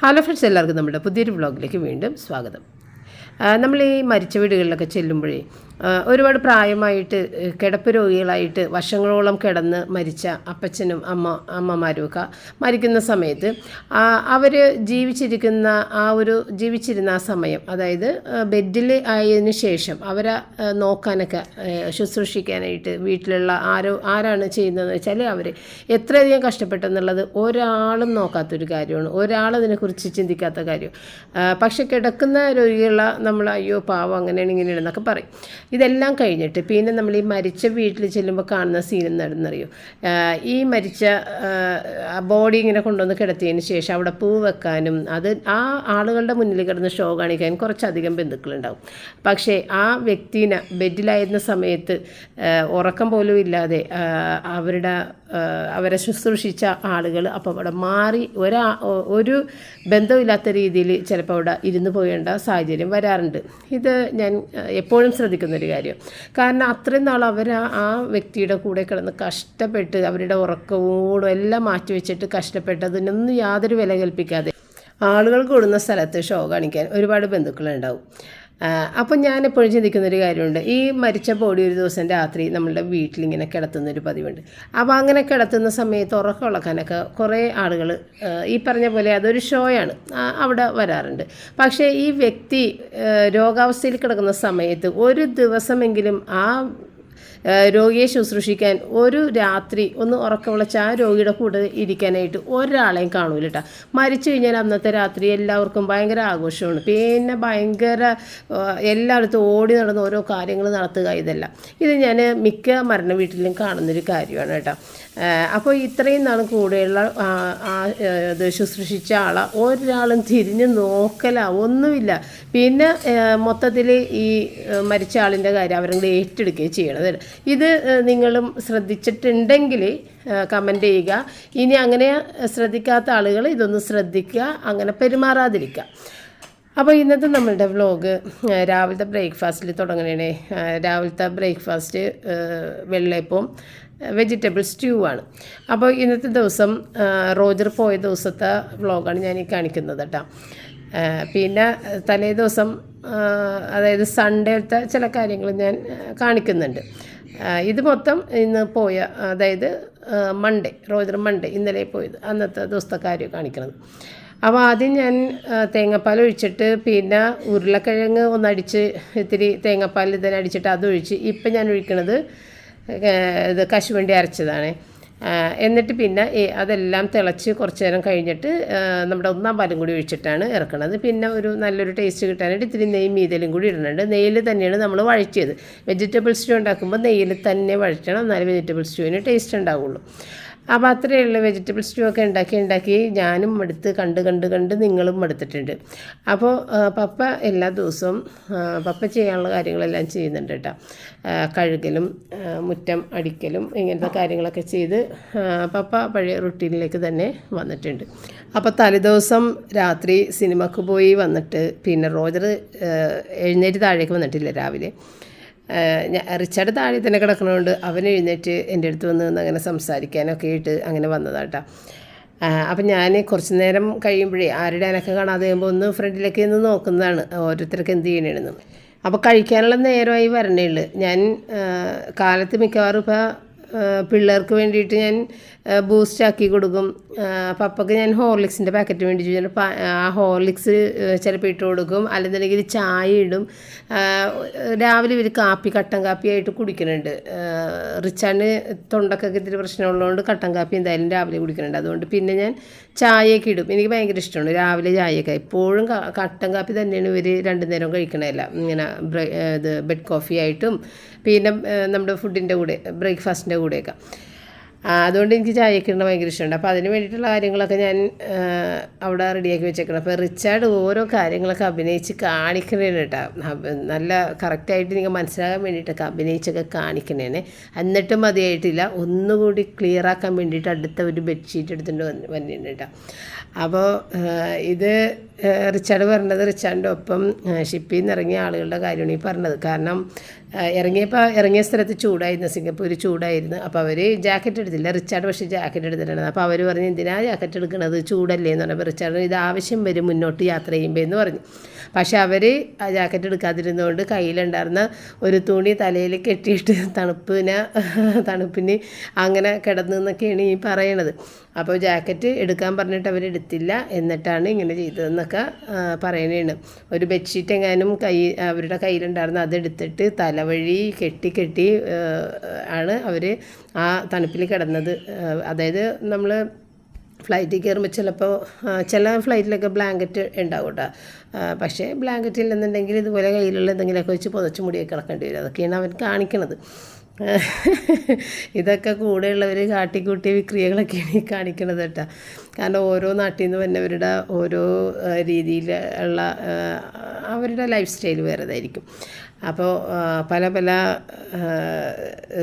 Hello friends എല്ലാവർക്കും നമ്മുടെ പുതിയൊരു വ്ളോഗിലേക്ക് വീണ്ടും സ്വാഗതം. നമ്മൾ ഈ മരിച്ച വീടുകളിലൊക്കെ ചെല്ലുമ്പോഴേ ഒരുപാട് പ്രായമായിട്ട് കിടപ്പ് രോഗികളായിട്ട് വർഷങ്ങളോളം കിടന്ന് മരിച്ച അപ്പച്ചനും അമ്മ അമ്മമാരുമൊക്കെ മരിക്കുന്ന സമയത്ത് അവർ ജീവിച്ചിരിക്കുന്ന ആ ഒരു ജീവിച്ചിരുന്ന ആ സമയം അതായത് ബെഡിൽ ആയതിനു ശേഷം അവരെ നോക്കാനൊക്കെ ശുശ്രൂഷിക്കാനായിട്ട് വീട്ടിലുള്ള ആരോ ആരാണ് ചെയ്യുന്നതെന്ന് വെച്ചാൽ അവർ എത്രയധികം കഷ്ടപ്പെട്ടെന്നുള്ളത് ഒരാളും നോക്കാത്തൊരു കാര്യമാണ്. ഒരാളതിനെക്കുറിച്ച് ചിന്തിക്കാത്ത കാര്യം. പക്ഷെ കിടക്കുന്ന രോഗികളെ നമ്മൾ അയ്യോ പാവം അങ്ങനെയാണ് ഇങ്ങനെയാണ് എന്നൊക്കെ പറയും. ഇതെല്ലാം കഴിഞ്ഞിട്ട് പിന്നെ നമ്മൾ ഈ മരിച്ച വീട്ടിൽ ചെല്ലുമ്പോൾ കാണുന്ന സീൻ എന്താണെന്നറിയോ ആ, ഈ മരിച്ച ബോഡി ഇങ്ങനെ കൊണ്ടുവന്ന് കിടത്തിയതിന് ശേഷം അവിടെ പൂ വെക്കാനും അത് ആ ആളുകളുടെ മുന്നിൽ കിടന്ന് ഷോ കാണിക്കാൻ കുറച്ചധികം ബന്ധുക്കളുണ്ടാവും. പക്ഷേ ആ വ്യക്തിനെ ബെഡിലായിരുന്ന സമയത്ത് ഉറക്കം പോലും ഇല്ലാതെ അവരുടെ അവരെ ശുശ്രൂഷിച്ച ആളുകൾ അപ്പോൾ അവിടെ മാറി ഒരാ ഒരു ബന്ധമില്ലാത്ത രീതിയിൽ ചിലപ്പോൾ അവിടെ ഇരുന്ന് പോകേണ്ട സാഹചര്യം വരാറുണ്ട്. ഇത് ഞാൻ എപ്പോഴും ശ്രദ്ധിക്കുന്നൊരു കാര്യം. കാരണം അത്രയും നാൾ അവർ ആ- ആ വ്യക്തിയുടെ കൂടെ കിടന്ന് കഷ്ടപ്പെട്ട് അവരുടെ ഉറക്കവും എല്ലാം മാറ്റിവെച്ചിട്ട് കഷ്ടപ്പെട്ടതിനൊന്നും യാതൊരു വില കൽപ്പിക്കാതെ ആളുകൾ കൂടുന്ന സ്ഥലത്ത് ഷോ കാണിക്കാൻ ഒരുപാട് ബന്ധുക്കളുണ്ടാവും. അപ്പം ഞാൻ എപ്പോഴും ചിന്തിക്കുന്നൊരു കാര്യമുണ്ട്. ഈ മരിച്ച ബോഡി ഒരു ദിവസം രാത്രി നമ്മളുടെ വീട്ടിലിങ്ങനെ കിടത്തുന്നൊരു പതിവുണ്ട്. അപ്പോൾ അങ്ങനെ കിടത്തുന്ന സമയത്ത് ഉറക്കം ഉളക്കാനൊക്കെ കുറേ ആളുകൾ ഈ പറഞ്ഞ പോലെ അതൊരു ഷോയാണ് അവിടെ വരാറുണ്ട്. പക്ഷേ ഈ വ്യക്തി രോഗാവസ്ഥയിൽ കിടക്കുന്ന സമയത്ത് ഒരു ദിവസമെങ്കിലും ആ രോഗിയെ ശുശ്രൂഷിക്കാൻ ഒരു രാത്രി ഒന്ന് ഉറക്കം വിളിച്ച് ആ രോഗിയുടെ കൂടെ ഇരിക്കാനായിട്ട് ഒരാളെയും കാണൂല കേട്ടോ മരിച്ചു കഴിഞ്ഞാൽ അന്നത്തെ രാത്രി എല്ലാവർക്കും ഭയങ്കര ആഘോഷമാണ്. പിന്നെ ഭയങ്കര എല്ലായിടത്തും ഓടി നടന്ന് ഓരോ കാര്യങ്ങൾ നടത്തുക ഇതല്ല. ഇത് ഞാൻ മിക്ക മരണ വീട്ടിലും കാണുന്നൊരു കാര്യമാണ് കേട്ടോ അപ്പോൾ ഇത്രയും നാൾ കൂടെയുള്ള ഇത് ശുശ്രൂഷിച്ച ആളെ. ഒരാളും തിരിഞ്ഞ് നോക്കല ഒന്നുമില്ല. പിന്നെ മൊത്തത്തിൽ ഈ മരിച്ച ആളിന്റെ കാര്യം അവരങ്ങോട്ട് ഏറ്റെടുക്കുകയും ചെയ്യണത്. ഇത് നിങ്ങളും ശ്രദ്ധിച്ചിട്ടുണ്ടെങ്കിൽ കമന്റ് ചെയ്യുക. ഇനി അങ്ങനെ ശ്രദ്ധിക്കാത്ത ആളുകൾ ഇതൊന്ന് ശ്രദ്ധിക്കുക അങ്ങനെ പെരുമാറാതിരിക്കുക. അപ്പോൾ ഇന്നത്തെ നമ്മളുടെ വ്ലോഗ് രാവിലത്തെ ബ്രേക്ക്ഫാസ്റ്റിൽ തുടങ്ങണേ രാവിലത്തെ ബ്രേക്ക്ഫാസ്റ്റ് വെള്ളയപ്പവും വെജിറ്റബിൾ സ്റ്റ്യൂ ആണ്. അപ്പോൾ ഇന്നത്തെ ദിവസം റോജർ പോയ ദിവസത്തെ വ്ലോഗാണ് ഞാൻ ഈ കാണിക്കുന്നത് കേട്ടോ. പിന്നെ തലേ ദിവസം അതായത് സൺഡേത്തെ ചില കാര്യങ്ങൾ ഞാൻ കാണിക്കുന്നുണ്ട്. ഇത് മൊത്തം ഇന്ന് പോയ അതായത് മൺഡേ റോജർ മൺഡേ ഇന്നലെ പോയത് അന്നത്തെ ദിവസത്തെ കാര്യം കാണിക്കുന്നത്. അപ്പോൾ ആദ്യം ഞാൻ തേങ്ങാപ്പാൽ ഒഴിച്ചിട്ട് പിന്നെ ഉരുളക്കിഴങ്ങ് ഒന്നടിച്ച് ഇത്തിരി തേങ്ങാപ്പാൽ ഇതിനെ അടിച്ചിട്ട് അതൊഴിച്ച് ഇപ്പം ഞാൻ ഒഴിക്കണത് ഏ, ഇത് കശുവണ്ടി അരച്ചതാണ്. എന്നിട്ട് പിന്നെ അതെല്ലാം തിളച്ച് കുറച്ച് നേരം കഴിഞ്ഞിട്ട് നമ്മുടെ ഒന്നാം പാലും കൂടി ഒഴിച്ചിട്ടാണ് ഇറക്കുന്നത് പിന്നെ ഒരു നല്ലൊരു ടേസ്റ്റ് കിട്ടാനായിട്ട് ഇത്തിരി നെയ്യ് മീതലും കൂടി ഇടുന്നുണ്ട്. നെയ്യിൽ തന്നെയാണ് നമ്മൾ വഴറ്റിയത്. വെജിറ്റബിൾ സ്റ്റൂ ഉണ്ടാക്കുമ്പോൾ നെയ്യിൽ തന്നെ വഴറ്റണം. എന്നാലേ വെജിറ്റബിൾ സ്റ്റൂവിന് ടേസ്റ്റ് ഉണ്ടാവുള്ളൂ. അപ്പോൾ അത്രയേ ഉള്ളൂ വെജിറ്റബിൾ സ്റ്റൂ ഒക്കെ ഉണ്ടാക്കി ഉണ്ടാക്കി ഞാനും എടുത്ത് കണ്ട് കണ്ട് കണ്ട് നിങ്ങളും എടുത്തിട്ടുണ്ട്. അപ്പോൾ പപ്പ എല്ലാ ദിവസവും പപ്പ ചെയ്യാനുള്ള കാര്യങ്ങളെല്ലാം ചെയ്യുന്നുണ്ട് കേട്ടോ. കഴുകലും മുറ്റം അടിക്കലും ഇങ്ങനത്തെ കാര്യങ്ങളൊക്കെ ചെയ്ത് പപ്പ പഴയ റുട്ടീനിലേക്ക് തന്നെ വന്നിട്ടുണ്ട്. അപ്പോൾ തലേദിവസം രാത്രി സിനിമക്ക് പോയി വന്നിട്ട് പിന്നെ റോജർ എഴുന്നേറ്റ് താഴേക്ക് വന്നിട്ടില്ല രാവിലെ. റിച്ചാർഡ് താഴെ തന്നെ കിടക്കണതുകൊണ്ട് അവൻ എഴുന്നേറ്റ് എന്റെ അടുത്ത് വന്ന് നിന്ന് അങ്ങനെ സംസാരിക്കാനൊക്കെ ആയിട്ട് അങ്ങനെ വന്നതാട്ടോ. അപ്പം ഞാൻ കുറച്ച് നേരം കഴിയുമ്പോഴേ ആരുടെ അനക്കം കാണാതെ കഴിയുമ്പോൾ ഒന്ന് ഫ്രണ്ടിലേക്ക് നിന്ന് നോക്കുന്നതാണ്. ഓരോരുത്തർക്ക് എന്ത് ചെയ്യണമെന്ന് അപ്പോൾ കഴിക്കാനുള്ള നേരമായി വരണേ ഉള്ളൂ. ഞാൻ കാലത്ത് മിക്കവാറും ഇപ്പോൾ പിള്ളേർക്ക് വേണ്ടിയിട്ട് ഞാൻ ബൂസ്റ്റ് ആക്കി കൊടുക്കും. പപ്പക്ക് ഞാൻ ഹോർലിക്സിന്റെ പാക്കറ്റ് ചോദിച്ചാൽ പ- ആ ഹോർലിക്സ് ചിലപ്പോൾ ഇട്ട് കൊടുക്കും. അല്ലെന്നുണ്ടെങ്കിൽ ചായ ഇടും. രാവിലെ ഇവർ കാപ്പി കട്ടൻ കാപ്പിയായിട്ട് കുടിക്കുന്നുണ്ട് റിച്ചാണ് തൊണ്ടക്കൊക്കെ ഇത്തിരി പ്രശ്നമുള്ളതുകൊണ്ട് കട്ടൻ കാപ്പി എന്തായാലും രാവിലെ കുടിക്കുന്നുണ്ട് അതുകൊണ്ട് പിന്നെ ഞാൻ ചായയൊക്കെ ഇടും. എനിക്ക് ഭയങ്കര ഇഷ്ടമാണ് രാവിലെ ചായയൊക്കെ. എപ്പോഴും കട്ടൻ കാപ്പി തന്നെയാണ് ഇവർ രണ്ടു നേരം കഴിക്കണതല്ല. ഇങ്ങനെ ഇത് ബെഡ് കോഫി ആയിട്ടും പിന്നെ നമ്മുടെ ഫുഡിന്റെ കൂടെ ബ്രേക്ക്ഫാസ്റ്റിന്റെ കൂടെയൊക്കെ. അതുകൊണ്ട് എനിക്ക് ചായയൊക്കെ ഇടുന്നത് ഭയങ്കര ഇഷ്ടമുണ്ട്. അപ്പോൾ അതിന് വേണ്ടിയിട്ടുള്ള കാര്യങ്ങളൊക്കെ ഞാൻ അവിടെ റെഡിയാക്കി വെച്ചേക്കണം. അപ്പോൾ റിച്ചാർഡ് ഓരോ കാര്യങ്ങളൊക്കെ അഭിനയിച്ച് കാണിക്കണേന് കേട്ടോ നല്ല കറക്റ്റായിട്ട് നിങ്ങൾക്ക് മനസ്സിലാകാൻ വേണ്ടിയിട്ടൊക്കെ അഭിനയിച്ചൊക്കെ കാണിക്കണേനെ എന്നിട്ടും മതിയായിട്ടില്ല. ഒന്നുകൂടി ക്ലിയർ ആക്കാൻ വേണ്ടിയിട്ട് അടുത്ത ഒരു ബെഡ്ഷീറ്റ് വന്ന് വന്നിട്ടുണ്ട് കേട്ടോ അപ്പോൾ ഇത് റിച്ചാർഡ് പറഞ്ഞത് റിച്ചാർഡിന്റെ ഒപ്പം ഷിപ്പിൽ നിന്ന് ഇറങ്ങിയ ആളുകളുടെ കാര്യമാണ് ഈ പറഞ്ഞത്. കാരണം ഇറങ്ങിയപ്പോൾ ഇറങ്ങിയ സ്ഥലത്ത് ചൂടായിരുന്നു. സിംഗപ്പൂർ ചൂടായിരുന്നു. അപ്പോൾ അവർ ജാക്കറ്റ് എടുത്തില്ല. റിച്ചാർഡ് പക്ഷേ ജാക്കറ്റ് എടുത്തിട്ടുണ്ടായിരുന്നു അപ്പോൾ അവർ പറഞ്ഞു എന്തിനാ ജാക്കറ്റ് എടുക്കുന്നത് ചൂടല്ലേ? എന്ന് പറഞ്ഞപ്പോൾ റിച്ചാർഡ് ഇത് ആവശ്യം വരും. മുന്നോട്ട് യാത്ര ചെയ്യുമ്പോൾ എന്ന് പറഞ്ഞു. പക്ഷെ അവർ ആ ജാക്കറ്റ് എടുക്കാതിരുന്നതുകൊണ്ട് കയ്യിലുണ്ടായിരുന്ന ഒരു തുണി തലയിൽ കെട്ടിയിട്ട് തണുപ്പിന് തണുപ്പിന് അങ്ങനെ കിടന്നൊക്കെയാണ് ഈ പറയണത്. അപ്പോൾ ജാക്കറ്റ് എടുക്കാൻ പറഞ്ഞിട്ട് അവർ എടുത്തില്ല. എന്നിട്ടാണ് ഇങ്ങനെ ചെയ്തതെന്നൊക്കെ പറയണേണ്. ഒരു ബെഡ്ഷീറ്റ് എങ്ങാനും കൈ അവരുടെ കയ്യിലുണ്ടായിരുന്ന അതെടുത്തിട്ട് തലവഴി കെട്ടി കെട്ടി ആണ് അവർ ആ തണുപ്പിൽ കിടന്നത്. അതായത് നമ്മൾ ഫ്ലൈറ്റിൽ കയറുമ്പോൾ ചിലപ്പോൾ ചില ഫ്ലൈറ്റിലൊക്കെ ബ്ലാങ്കറ്റ് ഉണ്ടാവും കേട്ടോ പക്ഷേ ബ്ലാങ്കറ്റ് ഇല്ലെന്നുണ്ടെങ്കിൽ ഇതുപോലെ കയ്യിലുള്ള എന്തെങ്കിലുമൊക്കെ വെച്ച് പുതച്ച് മുടിയൊക്കെ കിടക്കേണ്ടി വരും. അതൊക്കെയാണ് അവൻ കാണിക്കണത്. ഇതൊക്കെ കൂടെയുള്ളവർ കാട്ടിക്കൂട്ടിയ വിക്രിയകളൊക്കെയാണ് ഈ കാണിക്കണത് കേട്ടോ. കാരണം ഓരോ നാട്ടിൽ നിന്ന് വന്നവരുടെ ഓരോ രീതിയിലുള്ള അവരുടെ ലൈഫ് സ്റ്റൈൽ വേറെതായിരിക്കും. അപ്പോൾ പല പല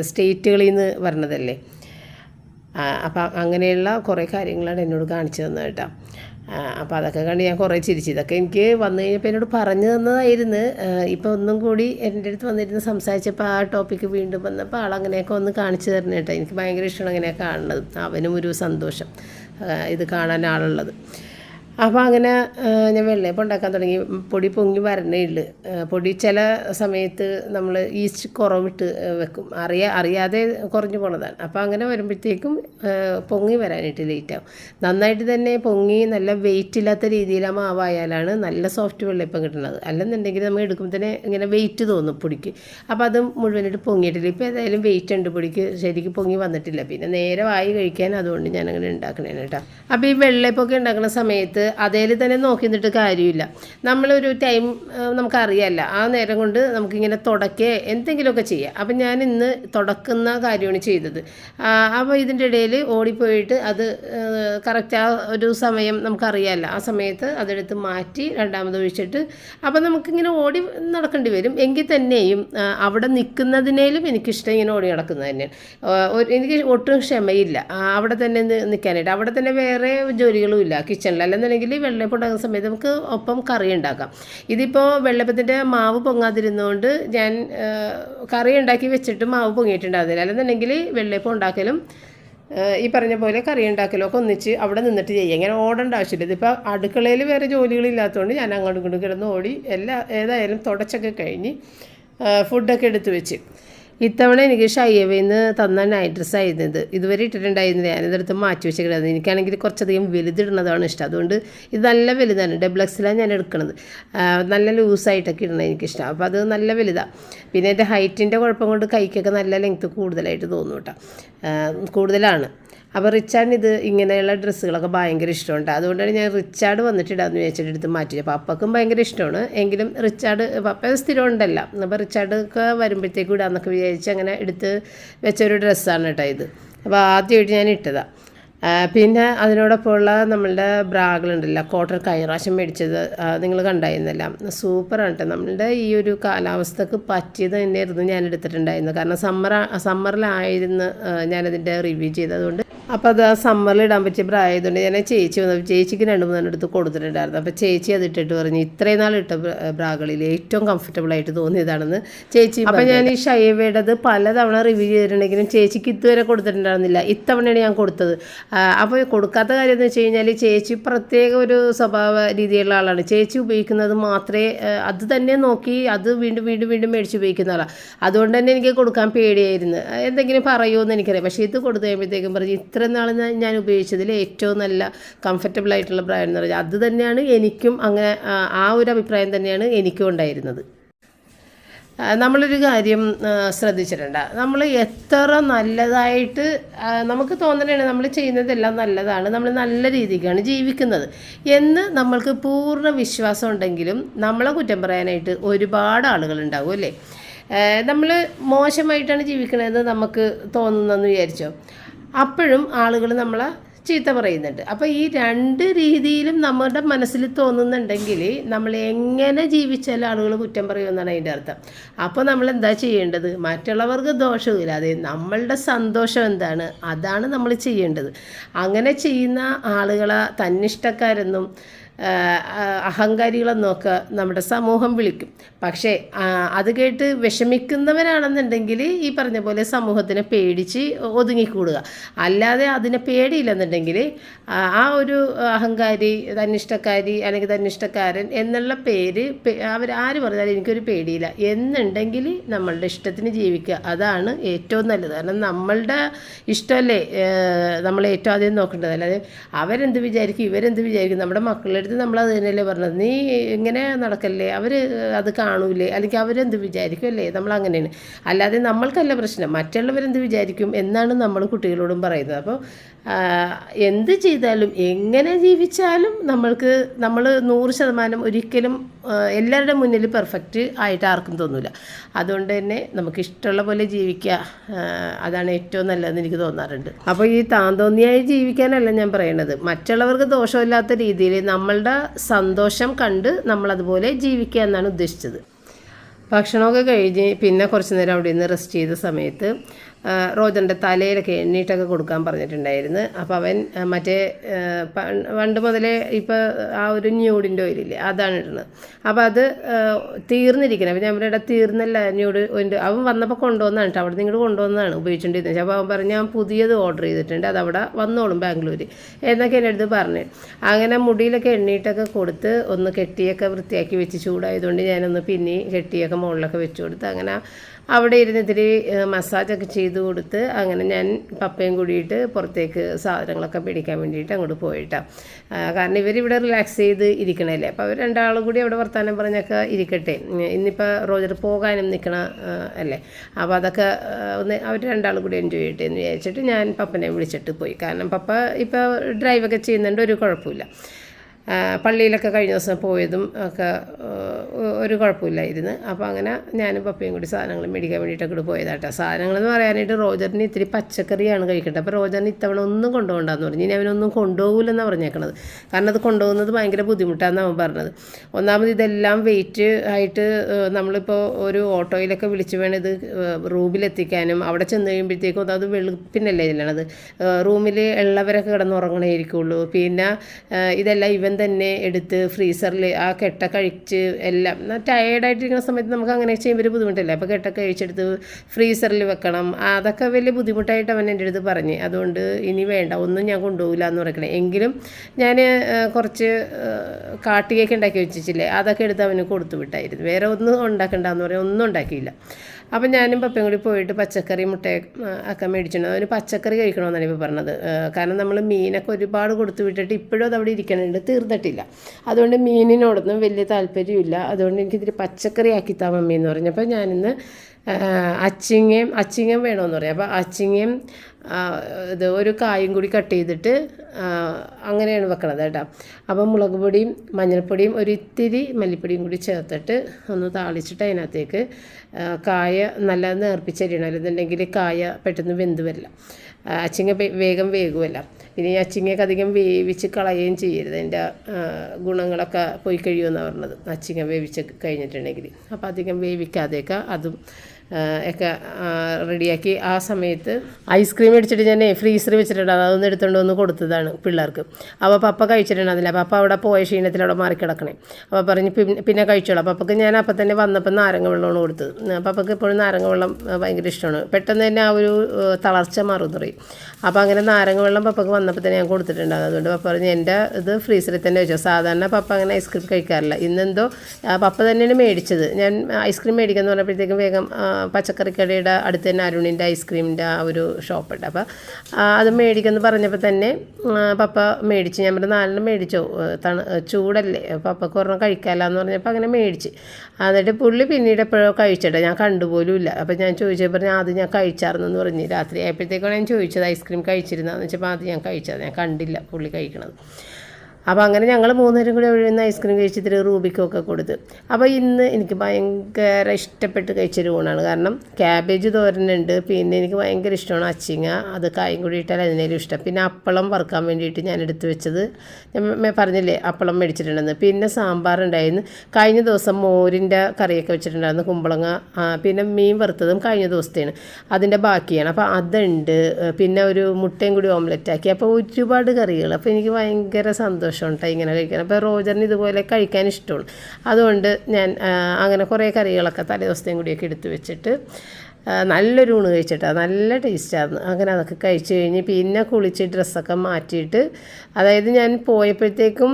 സ്റ്റേറ്റുകളിൽ നിന്ന് വരണതല്ലേ അപ്പം അങ്ങനെയുള്ള കുറേ കാര്യങ്ങളാണ് എന്നോട് കാണിച്ചു തന്നത് കേട്ടോ. അപ്പോൾ അതൊക്കെ കണ്ട് ഞാൻ കുറേ ചിരിച്ചു. ഇതൊക്കെ എനിക്ക് വന്നു കഴിഞ്ഞപ്പോൾ എന്നോട് പറഞ്ഞു തന്നതായിരുന്നു. ഇപ്പോൾ ഒന്നും കൂടി എന്റെ അടുത്ത് വന്നിരുന്ന് സംസാരിച്ചപ്പോൾ ആ ടോപ്പിക്ക് വീണ്ടും വന്നപ്പോൾ ആളങ്ങനെയൊക്കെ ഒന്ന് കാണിച്ചു തരണം കേട്ടോ. എനിക്ക് ഭയങ്കര ഇഷ്ടമാണ് അങ്ങനെ കാണുന്നത്. അവനും ഒരു സന്തോഷം ഇത് കാണാൻ ആളുള്ളത്. അപ്പോൾ അങ്ങനെ ഞാൻ വെള്ളയപ്പം ഉണ്ടാക്കാൻ തുടങ്ങി. പൊടി പൊങ്ങി വരണേ ഉള്ളു. പൊടി ചില സമയത്ത് നമ്മൾ ഈസ്റ്റ് കുറവിട്ട് വെക്കും. അറിയാ അറിയാതെ കുറഞ്ഞു പോണതാണ്. അപ്പോൾ അങ്ങനെ വരുമ്പോഴത്തേക്കും പൊങ്ങി വരാനായിട്ട് ലേറ്റ് ആവും. നന്നായിട്ട് തന്നെ പൊങ്ങി നല്ല വെയിറ്റ് ഇല്ലാത്ത രീതിയിൽ ആ മാവായാലാണ് നല്ല സോഫ്റ്റ് വെള്ളയപ്പം കിട്ടുന്നത്. അല്ലെന്നുണ്ടെങ്കിൽ നമ്മൾ എടുക്കുമ്പോൾ തന്നെ ഇങ്ങനെ വെയിറ്റ് തോന്നും പൊടിക്ക്. അപ്പോൾ അത് മുഴുവനായിട്ട് പൊങ്ങിയിട്ടില്ല. ഇപ്പോൾ ഏതായാലും വെയിറ്റ് ഉണ്ട് പൊടിക്ക്. ശരിക്കും പൊങ്ങി വന്നിട്ടില്ല. പിന്നെ നേരെ വായി കഴിക്കാൻ അതുകൊണ്ട് ഞാനങ്ങനെ അങ്ങനെ ഉണ്ടാക്കണേ കേട്ടോ അപ്പോൾ ഈ വെള്ളയപ്പൊക്കെ ഉണ്ടാക്കുന്ന സമയത്ത് അതേൽ തന്നെ നോക്കി നിന്നിട്ട് കാര്യമില്ല. നമ്മളൊരു ടൈം നമുക്കറിയാമല്ല ആ നേരം കൊണ്ട് നമുക്കിങ്ങനെ തുടക്കേ എന്തെങ്കിലുമൊക്കെ ചെയ്യാം. അപ്പം ഞാൻ ഇന്ന് തുടക്കുന്ന കാര്യമാണ് ചെയ്തത്. അപ്പോൾ ഇതിന്റെ ഇടയിൽ ഓടിപ്പോയിട്ട് അത് കറക്റ്റ് ആ ഒരു സമയം നമുക്കറിയാമല്ല ആ സമയത്ത് അതെടുത്ത് മാറ്റി രണ്ടാമത് ഒഴിച്ചിട്ട് അപ്പം നമുക്കിങ്ങനെ ഓടി നടക്കേണ്ടി വരും. എങ്കിൽ തന്നെയും അവിടെ നിൽക്കുന്നതിനേലും എനിക്കിഷ്ടം ഇങ്ങനെ ഓടി നടക്കുന്നത് തന്നെയാണ്. എനിക്ക് ഒട്ടും ക്ഷമയില്ല. അവിടെ തന്നെ നിൽക്കാനായിട്ട്. അവിടെ തന്നെ വേറെ ജോലികളും ഇല്ല. കിച്ചണിൽ. അല്ലെന്നുണ്ടെങ്കിൽ വെള്ളയപ്പം ഉണ്ടാക്കുന്ന സമയത്ത് നമുക്ക് ഒപ്പം കറി ഉണ്ടാക്കാം. ഇതിപ്പോൾ വെള്ളപ്പത്തിന്റെ മാവ് പൊങ്ങാതിരുന്നുകൊണ്ട് ഞാൻ കറി ഉണ്ടാക്കി വെച്ചിട്ട് മാവ് പൊങ്ങിയിട്ടുണ്ടാകുന്നില്ല അല്ലെന്നുണ്ടെങ്കിൽ വെള്ളയപ്പം ഉണ്ടാക്കലും ഈ പറഞ്ഞ പോലെ കറി ഉണ്ടാക്കലൊക്കെ ഒന്നിച്ച് അവിടെ നിന്നിട്ട് ചെയ്യുക ഇങ്ങനെ ഓടേണ്ട ആവശ്യമില്ല. ഇതിപ്പോൾ അടുക്കളയിൽ വേറെ ജോലികളില്ലാത്തതുകൊണ്ട് ഞാൻ അങ്ങോട്ടും ഇങ്ങോട്ടും കിടന്ന് ഓടി എല്ലാ ഏതായാലും തുടച്ചൊക്കെ കഴിഞ്ഞ് ഫുഡൊക്കെ എടുത്തു വെച്ച്. ഇത്തവണ എനിക്ക് ഷയ്യവയിൽ നിന്ന് തന്ന നൈറ്റ് ഡ്രസ്സ് ആയിരുന്നത് ഇതുവരെ ഇട്ടിട്ടുണ്ടായിരുന്നില്ല. ഞാനിതെടുത്ത് മാറ്റി വെച്ചിട്ടുണ്ടായിരുന്നു എനിക്കാണെങ്കിൽ കുറച്ചധികം വലുതിടുന്നതാണ് ഇഷ്ടം. അതുകൊണ്ട് ഇത് നല്ല വലുതാണ്. ഡബിൾ എക്സിലാണ് ഞാൻ എടുക്കുന്നത് നല്ല ലൂസായിട്ടൊക്കെ ഇടണം എനിക്കിഷ്ടം. അപ്പോൾ അത് നല്ല വലുതാണ് പിന്നെ എന്റെ ഹൈറ്റിന്റെ കുഴപ്പം കൊണ്ട് കൈക്കൊക്കെ നല്ല ലെങ്ത്ത് കൂടുതലായിട്ട് തോന്നും കേട്ടോ. കൂടുതലാണ്. അപ്പോൾ റിച്ചാർഡിന് ഇത് ഇങ്ങനെയുള്ള ഡ്രസ്സുകളൊക്കെ ഭയങ്കര ഇഷ്ടമുണ്ട്. അതുകൊണ്ടാണ് ഞാൻ റിച്ചാർഡ് വന്നിട്ടിടാന്ന് വിചാരിച്ചിട്ട് എടുത്ത് മാറ്റി അപ്പോൾ അപ്പക്കും ഭയങ്കര ഇഷ്ടമാണ്. എങ്കിലും റിച്ചാർഡ് പപ്പ സ്ഥിരം ഉണ്ടല്ലോ അപ്പോൾ റിച്ചാർഡ് ഒക്കെ വരുമ്പോഴത്തേക്കും ഇടാന്നൊക്കെ വിചാരിച്ച് അങ്ങനെ എടുത്ത് വെച്ചൊരു ഡ്രസ്സാണ് കേട്ടോ ഇത്. അപ്പോൾ ആദ്യമായിട്ട് ഞാൻ ഇട്ടതാണ് പിന്നെ അതിനോടൊപ്പമുള്ള നമ്മളുടെ ബ്രാഗുകളുണ്ടല്ലോ കോട്ടൺ കൈറാശം മേടിച്ചത് നിങ്ങൾ കണ്ടായിരുന്നല്ല. സൂപ്പറാണ് കേട്ടോ നമ്മളുടെ ഈ ഒരു കാലാവസ്ഥക്ക് പറ്റിയത് തന്നെയായിരുന്നു ഞാൻ എടുത്തിട്ടുണ്ടായിരുന്നത് കാരണം സമ്മർ സമ്മറിലായിരുന്നു ഞാനതിന്റെ റിവ്യൂ ചെയ്തതുകൊണ്ട്. അപ്പോൾ അത് ആ സമ്മറിൽ ഇടാൻ പറ്റിയ പ്രായതുകൊണ്ട് ഞാൻ ചേച്ചി വന്നു ചേച്ചിക്ക് രണ്ട് മൂന്നെണ്ണം എടുത്ത് കൊടുത്തിട്ടുണ്ടായിരുന്നു. അപ്പോൾ ചേച്ചി അത് ഇട്ടിട്ട് പറഞ്ഞു ഇത്രയും നാൾ ഇട്ട ബ്രാകളിൽ ഏറ്റവും കംഫർട്ടബിൾ ആയിട്ട് തോന്നിയതാണെന്ന് ചേച്ചി അപ്പോൾ ഞാൻ ഈ ഷൈവേടത് പലതവണ റിവ്യൂ ചെയ്തിട്ടുണ്ടെങ്കിലും ചേച്ചിക്ക് ഇതുവരെ കൊടുത്തിട്ടുണ്ടായിരുന്നില്ല. ഇത്തവണയാണ് ഞാൻ കൊടുത്തത്. അപ്പോൾ കൊടുക്കാത്ത കാര്യം എന്ന് വെച്ച് കഴിഞ്ഞാൽ ചേച്ചി പ്രത്യേക ഒരു സ്വഭാവ രീതിയിലുള്ള ആളാണ്. ചേച്ചി ഉപയോഗിക്കുന്നത് മാത്രമേ അത് തന്നെ നോക്കി അത് വീണ്ടും വീണ്ടും വീണ്ടും മേടിച്ച് ഉപയോഗിക്കുന്ന ആളാണ് അതുകൊണ്ട് തന്നെ എനിക്ക് കൊടുക്കാൻ പേടിയായിരുന്നു. എന്തെങ്കിലും പറയുമോ എന്ന് എനിക്കറിയാം. പക്ഷേ ഇത് കൊടുത്തു കഴിയുമ്പോഴത്തേക്കും പറഞ്ഞു ഇത്ര നാൾ ഞാൻ ഉപയോഗിച്ചതിൽ ഏറ്റവും നല്ല കംഫർട്ടബിൾ ആയിട്ടുള്ള ബ്രാൻഡ് എന്ന് പറഞ്ഞാൽ അത് തന്നെയാണ് എനിക്കും അങ്ങനെ ആ ഒരു അഭിപ്രായം തന്നെയാണ് എനിക്കും ഉണ്ടായിരുന്നത്. നമ്മളൊരു കാര്യം ശ്രദ്ധിച്ചിട്ടുണ്ട്. നമ്മൾ എത്ര നല്ലതായിട്ട് നമുക്ക് തോന്നണേ നമ്മൾ ചെയ്യുന്നതെല്ലാം നല്ലതാണ് നമ്മൾ നല്ല രീതിക്കാണ് ജീവിക്കുന്നത്. എന്ന് നമ്മൾക്ക് പൂർണ വിശ്വാസം ഉണ്ടെങ്കിലും നമ്മളെ കുറ്റം പറയാനായിട്ട് ഒരുപാട് ആളുകൾ ഉണ്ടാവും അല്ലേ? നമ്മൾ മോശമായിട്ടാണ് ജീവിക്കണതെന്ന് നമുക്ക് തോന്നുന്നതെന്ന് വിചാരിച്ചോ? അപ്പോഴും ആളുകൾ നമ്മളെ ചീത്ത പറയുന്നുണ്ട്. അപ്പോൾ ഈ രണ്ട് രീതിയിലും നമ്മുടെ മനസ്സിൽ തോന്നുന്നുണ്ടെങ്കിൽ നമ്മൾ എങ്ങനെ ജീവിച്ചാലും ആളുകൾ കുറ്റം പറയുമെന്നാണ് അതിന്റെ അർത്ഥം. അപ്പോൾ നമ്മൾ എന്താ ചെയ്യേണ്ടത്? മറ്റുള്ളവർക്ക് ദോഷമില്ല. അതെ നമ്മളുടെ സന്തോഷം എന്താണ്? അതാണ് നമ്മൾ ചെയ്യേണ്ടത്. അങ്ങനെ ചെയ്യുന്ന ആളുകളെ തന്നിഷ്ടക്കാരെന്നും അഹങ്കാരികളെന്നൊക്കെ നമ്മുടെ സമൂഹം വിളിക്കും. പക്ഷേ അത് കേട്ട് വിഷമിക്കുന്നവരാണെന്നുണ്ടെങ്കിൽ ഈ പറഞ്ഞ പോലെ സമൂഹത്തിനെ പേടിച്ച് ഒതുങ്ങിക്കൂടുക. അല്ലാതെ അതിനെ പേടിയില്ലെന്നുണ്ടെങ്കിൽ ആ ഒരു അഹങ്കാരി തന്നിഷ്ടക്കാരി അല്ലെങ്കിൽ തന്നിഷ്ടക്കാരൻ എന്നുള്ള പേര് അവർ ആര് പറഞ്ഞാലും എനിക്കൊരു പേടിയില്ല. എന്നുണ്ടെങ്കിൽ നമ്മളുടെ ഇഷ്ടത്തിന് ജീവിക്കുക. അതാണ് ഏറ്റവും നല്ലത്. കാരണം നമ്മളുടെ ഇഷ്ടമല്ലേ? നമ്മൾ ഏറ്റവും ആദ്യം നോക്കേണ്ടത്. അല്ലാതെ അവരെന്ത് വിചാരിക്കും ഇവരെന്ത് വിചാരിക്കും? നമ്മുടെ മക്കളുടെ അടുത്ത് നമ്മൾ അത് തന്നെയല്ലേ പറഞ്ഞത്? നീ ഇങ്ങനെ നടക്കല്ലേ? അവർ അത് കാണൂലേ? അല്ലെങ്കിൽ അവരെന്ത് വിചാരിക്കും അല്ലേ? നമ്മൾ അങ്ങനെയാണ്. അല്ലാതെ നമ്മൾക്കല്ല പ്രശ്നം. മറ്റുള്ളവരെന്ത് വിചാരിക്കും? എന്നാണ് നമ്മൾ കുട്ടികളോടും പറയുന്നത്. അപ്പോൾ എന്ത് ചെയ്താലും എങ്ങനെ ജീവിച്ചാലും നമ്മൾക്ക് നമ്മൾ നൂറ് ശതമാനം ഒരിക്കലും എല്ലാവരുടെ മുന്നിൽ പെർഫെക്റ്റ് ആയിട്ട് ആർക്കും തോന്നില്ല അതുകൊണ്ട് തന്നെ നമുക്ക് ഇഷ്ടമുള്ള പോലെ ജീവിക്കുക അതാണ് ഏറ്റവും നല്ലതെന്ന് എനിക്ക് തോന്നാറുണ്ട്. അപ്പോൾ ഈ താന്തോന്നിയായി ജീവിക്കാനല്ല ഞാൻ പറയണത്. മറ്റുള്ളവർക്ക് ദോഷമില്ലാത്ത രീതിയിൽ നമ്മളുടെ സന്തോഷം കണ്ട് നമ്മളതുപോലെ ജീവിക്കുക എന്നാണ് ഉദ്ദേശിച്ചത്. ഭക്ഷണമൊക്കെ കഴിഞ്ഞ് പിന്നെ കുറച്ച് നേരം അവിടെ നിന്ന് റെസ്റ്റ് ചെയ്ത സമയത്ത് റോജന്റെ തലയിലൊക്കെ എണ്ണീട്ടൊക്കെ കൊടുക്കാൻ പറഞ്ഞിട്ടുണ്ടായിരുന്നു. അപ്പോൾ അവൻ മറ്റേ പണ്ട് മുതലേ ഇപ്പോൾ ആ ഒരു ന്യൂഡിന്റെ ഓയിലില്ലേ അതാണ് ഇടുന്നത്. അപ്പോൾ അത് തീർന്നിരിക്കണം. അപ്പോൾ ഞാൻ ഇവിടെ തീർന്നല്ല ന്യൂഡ് ഉണ്ട് അവൻ വന്നപ്പോൾ കൊണ്ടുവന്നാണ് കേട്ടോ. അവിടെ നിങ്ങൾ കൊണ്ടുവന്നാണ് ഉപയോഗിച്ചുകൊണ്ടിരുന്നത് അപ്പോൾ അവൻ പറഞ്ഞു ഞാൻ പുതിയത് ഓർഡർ ചെയ്തിട്ടുണ്ട്. അത് അവിടെ വന്നോളും ബാംഗ്ലൂർ എന്നൊക്കെ എന്റെ അടുത്ത് പറഞ്ഞു. അങ്ങനെ മുടിയിലൊക്കെ എണ്ണീട്ടൊക്കെ കൊടുത്ത് ഒന്ന് കെട്ടിയൊക്കെ വൃത്തിയാക്കി വെച്ച് ചൂടായതുകൊണ്ട് ഞാനൊന്ന് പിന്നെ കെട്ടിയൊക്കെ മുകളിലൊക്കെ വെച്ച് കൊടുത്ത് അങ്ങനെ അവിടെ ഇരുന്ന് ഇത്തിരി മസാജൊക്കെ ചെയ്ത് കൊടുത്ത് അങ്ങനെ ഞാൻ പപ്പയും കൂടിയിട്ട് പുറത്തേക്ക് സാധനങ്ങളൊക്കെ പിടിക്കാൻ വേണ്ടിയിട്ട് അങ്ങോട്ട് പോയിട്ടാണ് കാരണം ഇവർ ഇവിടെ റിലാക്സ് ചെയ്ത് ഇരിക്കണല്ലേ. അപ്പോൾ അവർ രണ്ടാളും കൂടി അവിടെ വർത്തമാനം പറഞ്ഞൊക്കെ ഇരിക്കട്ടെ. ഇന്നിപ്പോൾ റോജർ പോകാനും നിൽക്കണ അല്ലേ. അപ്പോൾ അതൊക്കെ ഒന്ന് അവർ രണ്ടാളും കൂടി എൻജോയ് ചെയ്യട്ടെ എന്ന് വിചാരിച്ചിട്ട് ഞാൻ പപ്പനെ വിളിച്ചിട്ട് പോയി. കാരണം പപ്പ ഇപ്പോൾ ഡ്രൈവൊക്കെ ചെയ്യുന്നുണ്ട് ഒരു കുഴപ്പമില്ല. പള്ളിയിലൊക്കെ കഴിഞ്ഞ ദിവസം പോയതും ഒക്കെ ഒരു കുഴപ്പമില്ലായിരുന്നു. അപ്പോൾ അങ്ങനെ ഞാനും പപ്പയും കൂടി സാധനങ്ങൾ മേടിക്കാൻ വേണ്ടിയിട്ടൊക്കെ കൂടി പോയതാട്ടോ. സാധനങ്ങൾ എന്ന് പറയാനായിട്ട് റോജറിന് ഇത്തിരി പച്ചക്കറിയാണ് കഴിക്കേണ്ടത്. അപ്പോൾ റോജറിന് ഇത്തവണ ഒന്നും കൊണ്ടുപോകണ്ടെന്ന് പറഞ്ഞു. ഇനി അവനൊന്നും കൊണ്ടുപോകില്ലെന്നാണ് പറഞ്ഞേക്കണത്. കാരണം അത് കൊണ്ടുപോകുന്നത് ഭയങ്കര ബുദ്ധിമുട്ടാണെന്ന് അവൻ പറഞ്ഞത്. ഒന്നാമത് ഇതെല്ലാം വെയിറ്റ് ആയിട്ട് നമ്മളിപ്പോൾ ഒരു ഓട്ടോയിലൊക്കെ വിളിച്ച് വേണം ഇത് റൂമിലെത്തിക്കാനും. അവിടെ ചെന്ന് കഴിയുമ്പോഴത്തേക്കും അത് വെളുപ്പിനല്ലേ ചെല്ലണത്. റൂമിൽ ഉള്ളവരൊക്കെ കിടന്നുറങ്ങണേയിരിക്കുള്ളൂ പിന്നെ ഇതെല്ലാം ഇവൻ തന്നെ എടുത്ത് ഫ്രീസറിൽ ആ കെട്ട കഴിച്ച് എല്ലാം. ടയേർഡായിട്ടിരിക്കുന്ന സമയത്ത് നമുക്ക് അങ്ങനെ ചെയ്യുമ്പോൾ ഒരു ബുദ്ധിമുട്ടില്ല. അപ്പോൾ കെട്ടൊക്കെ കഴിച്ചെടുത്ത് ഫ്രീസറിൽ വെക്കണം. അതൊക്കെ വലിയ ബുദ്ധിമുട്ടായിട്ട് അവൻ എന്റെ അടുത്ത് പറഞ്ഞ്. അതുകൊണ്ട് ഇനി വേണ്ട ഒന്നും ഞാൻ കൊണ്ടുപോകില്ല എന്ന് പറയണേ എങ്കിലും ഞാൻ കുറച്ച് ആ, കാട്ടിയൊക്കെ ഉണ്ടാക്കി വെച്ചിട്ടില്ലേ? അതൊക്കെ എടുത്ത് അവന് കൊടുത്തു വിട്ടായിരുന്നു. വേറെ ഒന്നും ഉണ്ടാക്കണ്ടെന്ന് പറയാം ഒന്നും ഉണ്ടാക്കിയില്ല. അപ്പം ഞാനും പപ്പയും കൂടി പോയിട്ട് പച്ചക്കറി മുട്ട ഒക്കെ മേടിച്ചിട്ടുണ്ട്. അവന് പച്ചക്കറി കഴിക്കണമെന്നാണ് ഇപ്പോൾ പറഞ്ഞത്. കാരണം നമ്മൾ മീനൊക്കെ ഒരുപാട് കൊടുത്തു വിട്ടിട്ട് ഇപ്പോഴും അത് അവിടെ ഇരിക്കണുണ്ട് തീർന്നിട്ടില്ല. അതുകൊണ്ട് മീനിനോടൊന്നും വലിയ താല്പര്യമില്ല. അതുകൊണ്ട് എനിക്കിതിരി പച്ചക്കറി ആക്കിത്താ മമ്മി എന്ന് പറഞ്ഞപ്പോൾ ഞാനിന്ന് അച്ചിങ്ങയും അച്ചിങ്ങയും അച്ചിങ്ങം വേണമെന്ന് പറയാം. അപ്പോൾ അച്ചിങ്ങയും ഇത് ഒരു കായും കൂടി കട്ട് ചെയ്തിട്ട് അങ്ങനെയാണ് വെക്കണത് കേട്ടോ. അപ്പം മുളക് പൊടിയും മഞ്ഞൾപ്പൊടിയും ഒരു ഇത്തിരി മല്ലിപ്പൊടിയും കൂടി ചേർത്തിട്ട് ഒന്ന് താളിച്ചിട്ട് അതിനകത്തേക്ക് കായ നല്ല നേർപ്പിച്ചരിയണം. അല്ലെന്നുണ്ടെങ്കിൽ കായ പെട്ടെന്ന് വെന്ത് വരില്ല. അച്ചിങ്ങ വേഗം വേകുമല്ല പിന്നെ ഈ അച്ചിങ്ങയൊക്കെ അധികം വേവിച്ച് കളയുകയും ചെയ്യരുത്. അതിന്റെ ഗുണങ്ങളൊക്കെ പോയി കഴിയുമെന്നാണ് പറഞ്ഞത്. അച്ചിങ്ങ വേവിച്ച് കഴിഞ്ഞിട്ടുണ്ടെങ്കിൽ. അപ്പോൾ അധികം വേവിക്കാതെയൊക്കെ അതും ഒക്കെ റെഡിയാക്കി ആ സമയത്ത് ഐസ്ക്രീം മേടിച്ചിട്ട് ഞാൻ ഫ്രീസറിൽ വെച്ചിട്ടുണ്ട്. അതൊന്ന് എടുത്തുകൊണ്ട് വന്ന് കൊടുത്തതാണ് പിള്ളേർക്ക്. അപ്പോൾ പപ്പ കഴിച്ചിട്ടുണ്ടായിരുന്നില്ല അപ്പോൾ പപ്പ അവിടെ പോയ ക്ഷീണത്തിൽ അവിടെ മാറിക്കിടക്കണേ അപ്പോൾ പറഞ്ഞ് പിന്നെ കഴിച്ചോളാം. പപ്പക്ക് ഞാൻ അപ്പം തന്നെ വന്നപ്പോൾ നാരങ്ങ വെള്ളമാണ് കൊടുത്തത്. പപ്പക്ക് ഇപ്പോഴും നാരങ്ങ വെള്ളം ഭയങ്കര ഇഷ്ടമാണ്. പെട്ടെന്ന് തന്നെ ആ ഒരു തളർച്ച മാറും എന്ന് പറയും അപ്പോൾ അങ്ങനെ നാരങ്ങ വെള്ളം പപ്പക്ക് വന്നപ്പോൾ തന്നെ ഞാൻ കൊടുത്തിട്ടുണ്ടാകും അതുകൊണ്ട് പപ്പ പറഞ്ഞു എന്റെ ഇത് ഫ്രീസറിൽ തന്നെ വെച്ചോ. സാധാരണ പപ്പ അങ്ങനെ ഐസ്ക്രീം കഴിക്കാറില്ല. ഇന്നെന്തോ പപ്പ തന്നെയാണ് മേടിച്ചത്. ഞാൻ ഐസ്ക്രീം മേടിക്കാന്ന് പറഞ്ഞപ്പോഴത്തേക്കും വേഗം പച്ചക്കറിക്കടയുടെ അടുത്ത് തന്നെ അരുണിന്റെ ഐസ്ക്രീമിന്റെ ആ ഒരു ഷോപ്പുണ്ട് അപ്പോൾ അത് മേടിക്കുമെന്ന് പറഞ്ഞപ്പോൾ തന്നെ പപ്പ മേടിച്ച്. ഞാൻ പറഞ്ഞു നാലെണ്ണം മേടിച്ചോ. തണു ചൂടല്ലേ. പപ്പക്ക് ഒരെണ്ണം കഴിക്കാമല്ലോ എന്ന് പറഞ്ഞപ്പോൾ അങ്ങനെ മേടിച്ച്. എന്നിട്ട് പുള്ളി പിന്നീട് എപ്പോഴോ കഴിച്ചിട്ട്. ഞാൻ കണ്ടുപോലും ഇല്ല അപ്പോൾ ഞാൻ ചോദിച്ചപ്പോൾ പറഞ്ഞു അത് ഞാൻ കഴിച്ചായിരുന്നെന്ന് പറഞ്ഞ്. രാത്രി ആയപ്പോഴത്തേക്കാണ് ഞാൻ ചോദിച്ചത് ഐസ്ക്രീം കഴിച്ചിരുന്നതെന്ന് വെച്ചപ്പോൾ അത് ഞാൻ കഴിച്ചത്. ഞാൻ കണ്ടില്ല പുള്ളി കഴിക്കണത്. അപ്പോൾ അങ്ങനെ ഞങ്ങൾ മൂന്നുപേരും കൂടി ഒഴിയുന്ന ഐസ്ക്രീം കഴിച്ചിട്ട് റൂബിക്കൊക്കെ കൊടുത്ത്. അപ്പോൾ ഇന്ന് എനിക്ക് ഭയങ്കര ഇഷ്ടപ്പെട്ട് കഴിച്ചൊരു ഊണാണ്. കാരണം ക്യാബേജ് തോരനുണ്ട്. പിന്നെ എനിക്ക് ഭയങ്കര ഇഷ്ടമാണ് അച്ചിങ്ങ. അത് കായും കൂടി ഇട്ടാൽ അതിനേലും ഇഷ്ടം. പിന്നെ അപ്പളം വറുക്കാൻ വേണ്ടിയിട്ട് ഞാൻ എടുത്ത് വെച്ചത് ഞാൻ പറഞ്ഞില്ലേ അപ്പളം മേടിച്ചിട്ടുണ്ടെന്ന്. പിന്നെ സാമ്പാർ ഉണ്ടായിരുന്നു കഴിഞ്ഞ ദിവസം മോരിന്റെ കറിയൊക്കെ വെച്ചിട്ടുണ്ടായിരുന്നു കുമ്പളങ്ങ പിന്നെ മീൻ വറുത്തതും കഴിഞ്ഞ ദിവസത്തെയാണ് അതിന്റെ ബാക്കിയാണ്. അപ്പോൾ അതുണ്ട്. പിന്നെ ഒരു മുട്ടയും കൂടി ഓംലെറ്റ് ആക്കി അപ്പോൾ ഒരുപാട് കറികൾ അപ്പോൾ എനിക്ക് ഭയങ്കര സന്തോഷം. സന്തോഷമുണ്ട് ഇങ്ങനെ കഴിക്കാൻ. അപ്പോൾ റോജറിന് ഇതുപോലെ കഴിക്കാൻ ഇഷ്ടമാണ് അതുകൊണ്ട് ഞാൻ അങ്ങനെ കുറേ കറികളൊക്കെ തലേ ദിവസത്തെയും കൂടിയൊക്കെ എടുത്തു വെച്ചിട്ട് നല്ലൊരു ഊണ് കഴിച്ചിട്ടാണ് നല്ല ടേസ്റ്റായിരുന്നു. അങ്ങനെ അതൊക്കെ കഴിച്ച് കഴിഞ്ഞ് പിന്നെ കുളിച്ച് ഡ്രസ്സൊക്കെ മാറ്റിയിട്ട് അതായത് ഞാൻ പോയപ്പോഴത്തേക്കും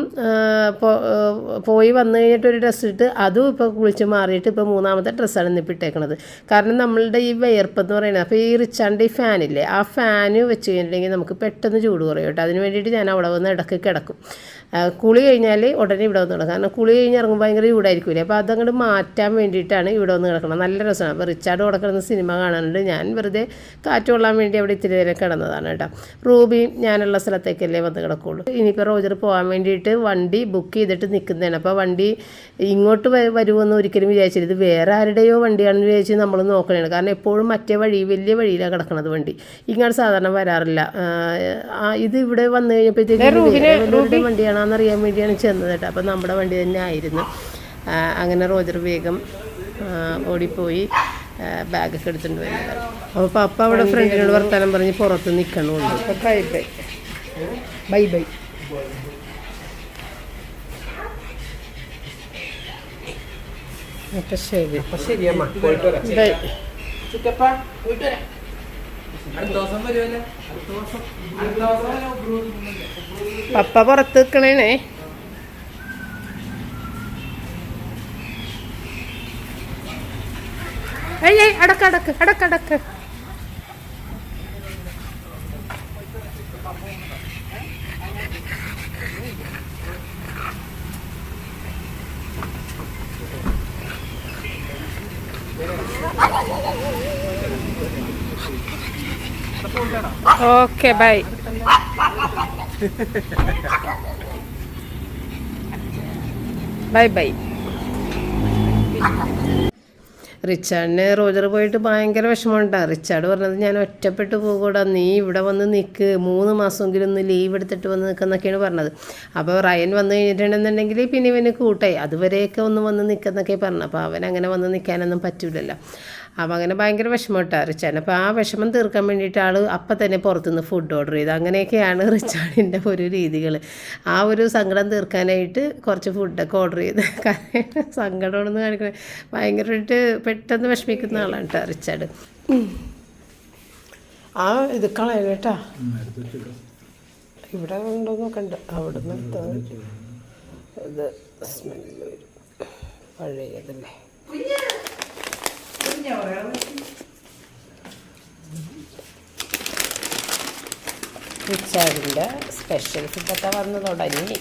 പോയി വന്നു കഴിഞ്ഞിട്ട് ഒരു ഡ്രസ്സ് ഇട്ട് അതും ഇപ്പോൾ കുളിച്ച് മാറിയിട്ട് ഇപ്പോൾ മൂന്നാമത്തെ ഡ്രസ്സാണ് ഇന്നിപ്പോൾ ഇട്ടേക്കണത് കാരണം നമ്മളുടെ ഈ വിയർപ്പ് എന്ന് പറയുന്നത് അപ്പോൾ ഈ റിച്ചാണ്ട് ഈ ഫാനില്ലേ ആ ഫാന് വെച്ച് കഴിഞ്ഞിട്ടുണ്ടെങ്കിൽ നമുക്ക് പെട്ടെന്ന് ചൂട് കുറയും കേട്ടോ. അതിന് വേണ്ടിയിട്ട് ഞാൻ അവിടെ വന്ന് ഇടയ്ക്ക് കിടക്കും. കുളി കഴിഞ്ഞാൽ ഉടനെ ഇവിടെ വന്ന് കിടക്കാം. കാരണം കുളി കഴിഞ്ഞ് ഇറങ്ങുമ്പോൾ ഭയങ്കര ചൂടായിരിക്കില്ലേ അപ്പോൾ അതങ്ങോട്ട് മാറ്റാൻ വേണ്ടിയിട്ടാണ് ഇവിടെ വന്ന് കിടക്കണം നല്ല രസമാണ്. അപ്പോൾ റിച്ചാർഡ് കിടന്ന സിനിമ കാണാനുണ്ട്. ഞാൻ വെറുതെ കാറ്റ് കൊള്ളാൻ വേണ്ടി അവിടെ ഇത്തിരി നേരം കിടന്നതാണ് കേട്ടോ. റൂബിയും ഞാനുള്ള സ്ഥലത്തേക്കല്ലേ വന്ന് കിടക്കുള്ളൂ. ഇനിയിപ്പോൾ റോജർ പോകാൻ വേണ്ടിയിട്ട് വണ്ടി ബുക്ക് ചെയ്തിട്ട് നിൽക്കുന്നതാണ് അപ്പോൾ വണ്ടി ഇങ്ങോട്ട് വരുമെന്ന് ഒരിക്കലും വിചാരിച്ചില്ല. ഇത് വേറെ ആരുടെയോ വണ്ടിയാണെന്ന് വിചാരിച്ച് നമ്മൾ നോക്കണേ കാരണം എപ്പോഴും മറ്റേ വഴി വലിയ വഴിയിലാണ് കിടക്കണത് വണ്ടി. ഇങ്ങോട്ട് സാധാരണ വരാറില്ല. ഇത് ഇവിടെ വന്നു കഴിഞ്ഞപ്പോഴത്തേക്കും വണ്ടിയാണെന്ന് അറിയാൻ വേണ്ടിയാണ് ചെന്നത് കേട്ടോ. അപ്പോൾ നമ്മുടെ വണ്ടി തന്നെ ആയിരുന്നു. അങ്ങനെ റോജർ വേഗം ഓടിപ്പോയി ബാഗൊക്കെ എടുത്തുകൊണ്ട് വരുന്നത്. അപ്പോൾ പപ്പ അവിടെ ഫ്രണ്ടിനോട് വർത്തമാനം പറഞ്ഞ് പുറത്ത് നിൽക്കണമുണ്ട് ബൈ ബൈ ബൈ ബൈ അപ്പം ശരി അപ്പൊ ശരിയമ്മ പോയിട്ട് വരാം. ബൈ പപ്പ പുറത്ത് നിൽക്കണേ ഏയ് അടക്ക് അടക്ക് അടക്ക് അടക്ക്. ഓക്കെ ബൈ ബൈ ബൈ റിച്ചാർഡിന് റോജർ പോയിട്ട് ഭയങ്കര വിഷമമുണ്ടാ. റിച്ചാർഡ് പറഞ്ഞത് ഞാൻ ഒറ്റപ്പെട്ട് പോകൂടാ. നീ ഇവിടെ വന്ന് നിൽക്ക് മൂന്ന് മാസമെങ്കിലും ഒന്ന് ലീവ് എടുത്തിട്ട് വന്ന് നിൽക്കുന്നൊക്കെയാണ് പറഞ്ഞത്. അപ്പോൾ റയൻ വന്നു കഴിഞ്ഞിട്ടുണ്ടെന്നുണ്ടെങ്കിൽ പിന്നെ ഇവന് കൂട്ടായി. അതുവരെയൊക്കെ ഒന്ന് വന്ന് നിൽക്കുന്നൊക്കെ പറഞ്ഞു അപ്പോൾ അവൻ അങ്ങനെ വന്ന് നിൽക്കാനൊന്നും പറ്റൂലല്ലോ. അപ്പോൾ അങ്ങനെ ഭയങ്കര വിഷമമിട്ടാ റിച്ചാൻ അപ്പോൾ ആ വിഷമം തീർക്കാൻ വേണ്ടിയിട്ട് ആൾ അപ്പം തന്നെ പുറത്തുനിന്ന് ഫുഡ് ഓർഡർ ചെയ്തു. അങ്ങനെയൊക്കെയാണ് റിച്ചാണിന്റെ ഒരു രീതികൾ ആ ഒരു സങ്കടം തീർക്കാനായിട്ട് കുറച്ച് ഫുഡൊക്കെ ഓർഡർ ചെയ്ത്. കാരണം സങ്കടമാണെന്ന് കാണിക്കുന്നത് ഭയങ്കരമായിട്ട് പെട്ടെന്ന് വിഷമിക്കുന്ന ആളാണ് കേട്ടോ റിച്ചാർഡ് ആ ഇത് കളയാൻ കേട്ടാ ഇവിടെ ഉണ്ടോ നോക്കണ്ട. അവിടെ നിർത്താൻ ഇത് സ്മെല്ല് വരും. പഴയതല്ലേ? റിച്ചാർഡിന്റെ സ്പെഷ്യൽ ഫുഡൊക്കെ വന്ന് തുടങ്ങി.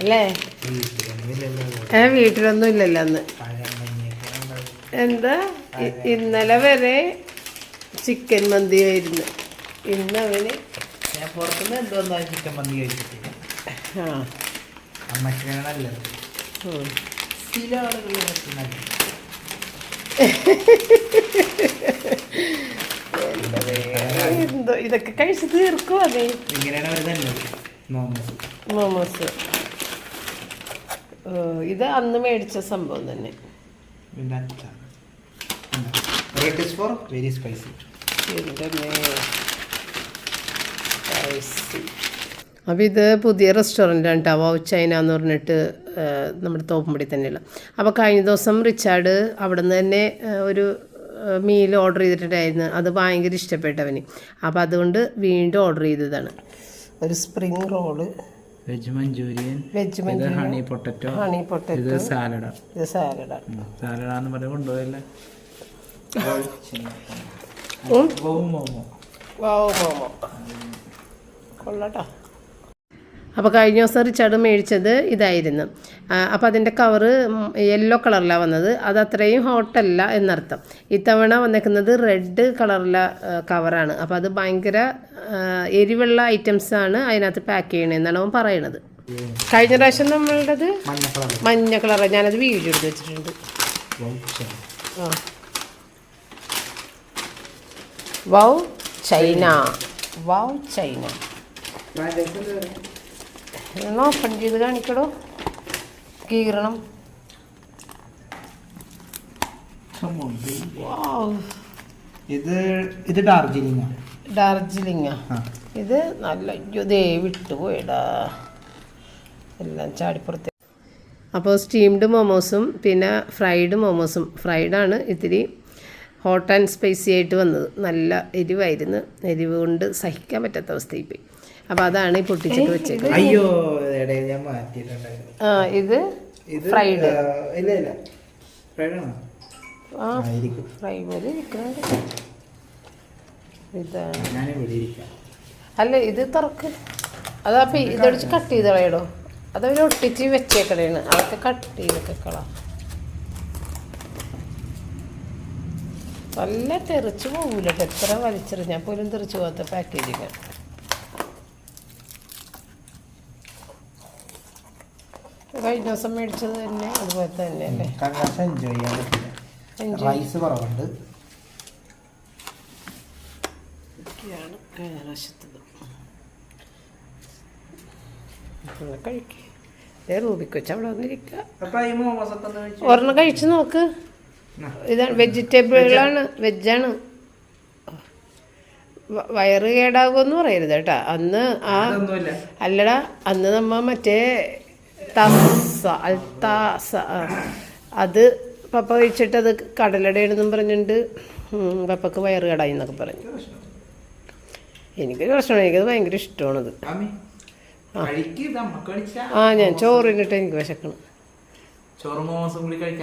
അല്ലേ? ഏ വീട്ടിലൊന്നും ഇല്ലല്ലോ അന്ന് എന്താ? ഇന്നലെ വരെ ചിക്കൻ മന്തി ആയിരുന്നു. ഇന്ന് അവന് ഞാൻ പുറത്തുനിന്ന് എന്തോന്നാ ചിക്കൻ മന്തി ആ. ചില ആളുകൾ എന്തോ ഇതൊക്കെ കഴിച്ച് തീർക്കും അതെ മോമോസ്. ഇത് അന്ന് മേടിച്ച സംഭവം തന്നെ. അപ്പം ഇത് പുതിയ റെസ്റ്റോറന്റ് ആണ് ടവ ചൈന എന്ന് പറഞ്ഞിട്ട് നമ്മുടെ തോപ്പുംപടി തന്നെയുള്ള അപ്പോൾ കഴിഞ്ഞ ദിവസം റിച്ചാർഡ് അവിടെ നിന്ന് തന്നെ ഒരു മീൽ ഓർഡർ ചെയ്തിട്ടുണ്ടായിരുന്നു. അത് ഭയങ്കര ഇഷ്ടപ്പെട്ടവന്. അപ്പോൾ അതുകൊണ്ട് വീണ്ടും ഓർഡർ ചെയ്തതാണ്. ഒരു spring roll. Veg Manchurian veg ഇത് മഞ്ചൂരിയൻ. ഹണി പൊട്ടറ്റോ ഹണി ഇത് പൊട്ടറ്റോ സാലഡാ സാലഡ്. സാലഡ് സാലഡാന്ന് പറഞ്ഞ് കൊണ്ടുപോയല്ലേ. മോമോ. വാവ് മോമോ. കൊള്ളാട്ടോ. അപ്പോൾ കഴിഞ്ഞ ദിവസം റിച്ചാർഡ് മേടിച്ചത് ഇതായിരുന്നു. അപ്പോൾ അതിന്റെ കവറ് യെല്ലോ കളറിലാണ് വന്നത്. അത് അത്രയും ഹോട്ടല്ല എന്നർത്ഥം. ഇത്തവണ വന്നേക്കുന്നത് റെഡ് കളറിലെ കവറാണ് അപ്പോൾ അത് ഭയങ്കര എരിവുള്ള ഐറ്റംസാണ് അതിനകത്ത് പാക്ക് ചെയ്യണമെന്നാണ് അവൻ പറയണത്. കഴിഞ്ഞ പ്രാവശ്യം നമ്മളുടേത് മഞ്ഞ കളറാണ് ഞാനത് വീഡിയോ എടുത്ത് വെച്ചിട്ടുണ്ട്. ആ. Wow China. Wow China. ഒന്ന് ഓപ്പൺ ചെയ്ത് കാണിക്കടോ. കീറണം. ഇത് ഇത് ഡാർജിലിംഗ് ഇത് നല്ല ദേ വിട്ടുപോയടാ എല്ലാം ചാടിപ്പുറത്ത്. അപ്പോൾ സ്റ്റീംഡ് മോമോസും പിന്നെ ഫ്രൈഡ് മോമോസും ഫ്രൈഡാണ് ഇത്തിരി ഹോട്ട് ആൻഡ് സ്പൈസി ആയിട്ട് വന്നത്. നല്ല എരിവായിരുന്നു. എരിവ് കൊണ്ട് സഹിക്കാൻ പറ്റാത്ത അവസ്ഥയായിപ്പോയി അപ്പോൾ അതാണ് ഈ പൊട്ടിച്ചിട്ട് വെച്ചേക്കുന്നത് അയ്യോ ഞാൻ മാറ്റിയിട്ടുണ്ടായിരുന്നു. ആ ഇത് ഫ്രൈഡ്. ഇല്ല ഇല്ല. ഫ്രൈഡ് ആണോ. ആ ഫ്രൈ പോലെ ഇരിക്കുന്നുണ്ട് ഇതാണ്. അല്ല ഇത് തുറക്ക്. അതാ ഇതടിച്ച് കട്ട് ചെയ്ത് കളയടോ. അതവർ ഒട്ടിച്ച് വെച്ചേക്കണേണ്. അതൊക്കെ കട്ട് ചെയ്തൊക്കെ കളാം. നല്ല തെറിച്ച് പോകൂല എത്ര വലിച്ചെറിഞ്ഞാൽ പോലും തെറിച്ച് പോകാത്ത പാക്കേജിങ് കഴിഞ്ഞ ദിവസം മേടിച്ചത് തന്നെ അതുപോലെ തന്നെ അല്ലേ? എൻജോയ് ചെയ്യാൻ പറ്റില്ല. Enjoy. റൈസ് കുറവുണ്ട്. കഴിഞ്ഞ പ്രാവശ്യത്തത് കഴിക്കുക റൂബിക്ക് വെച്ച് അവിടെ വന്നിരിക്കുക ഒരെണ്ണം കഴിച്ച് നോക്ക്. ഇതാണ് വെജിറ്റബിളാണ് വെജാണ്. വയറ് കേടാകുമെന്ന് പറയരുത് കേട്ടാ. അന്ന് ആ അല്ലടാ അന്ന് നമ്മ മറ്റേ തസ അൽത്താസ ആ, അത് പപ്പ കഴിച്ചിട്ട് അത് കടലടയാണെന്നും പറഞ്ഞിട്ട് ഉം, പപ്പക്ക് വയറ് കടായി എന്നൊക്കെ പറഞ്ഞു. എനിക്ക് പ്രശ്നമാണ്. എനിക്കത് ഭയങ്കര ഇഷ്ടമാണത്. ആ. ഞാൻ ചോറ് ചോറിനിട്ട് എനിക്ക് വിശക്കണം.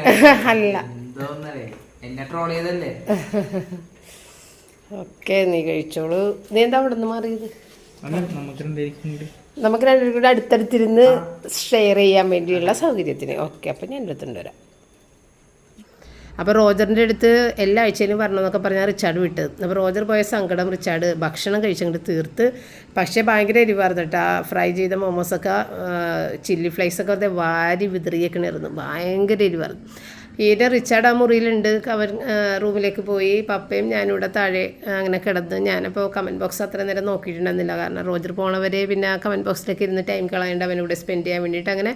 അല്ല. ഓക്കെ നീ കഴിച്ചോളൂ. നീ എന്താ അവിടെ നിന്ന് മാറിയത് നമുക്ക് രണ്ടുപേരും കൂടെ അടുത്തടുത്തിരുന്ന് ഷെയർ ചെയ്യാൻ വേണ്ടിയുള്ള സൗകര്യത്തിന്. ഓക്കെ അപ്പം ഞാൻ എന്റെ അടുത്തുണ്ട് വരാം. അപ്പോൾ റോജറിന്റെ അടുത്ത് എല്ലാ ആഴ്ചയിലും വരണമെന്നൊക്കെ പറഞ്ഞാൽ റിച്ചാർഡ് വിട്ട് അപ്പോൾ റോജർ പോയ സങ്കടം റിച്ചാർഡ് ഭക്ഷണം കഴിച്ചങ്ങോട്ട് തീർത്ത്. പക്ഷേ ഭയങ്കര എരിവായിരുന്നു കേട്ടോ ആ ഫ്രൈ ചെയ്ത മോമോസൊക്കെ ചില്ലി ഫ്ലൈസൊക്കെ വെറുതെ വാരി വിതറിയേക്കണായിരുന്നു. ഭയങ്കര എരിവായിരുന്നു. ഈടെ റിച്ചാർഡ് ആ മുറിയിലുണ്ട്. അവൻ റൂമിലേക്ക് പോയി. പപ്പയും ഞാനും ഇവിടെ താഴെ അങ്ങനെ കിടന്ന് ഞാനപ്പോൾ കമന്റ് ബോക്സ് അത്ര നേരം നോക്കിയിട്ടുണ്ടെന്നില്ല കാരണം റോജർ പോണവരെ പിന്നെ ആ കമന്റ് ബോക്സിലേക്ക് ഇരുന്ന് ടൈം കളയേണ്ട അവൻ ഇവിടെ സ്പെൻഡ് ചെയ്യാൻ വേണ്ടിയിട്ട് അങ്ങനെ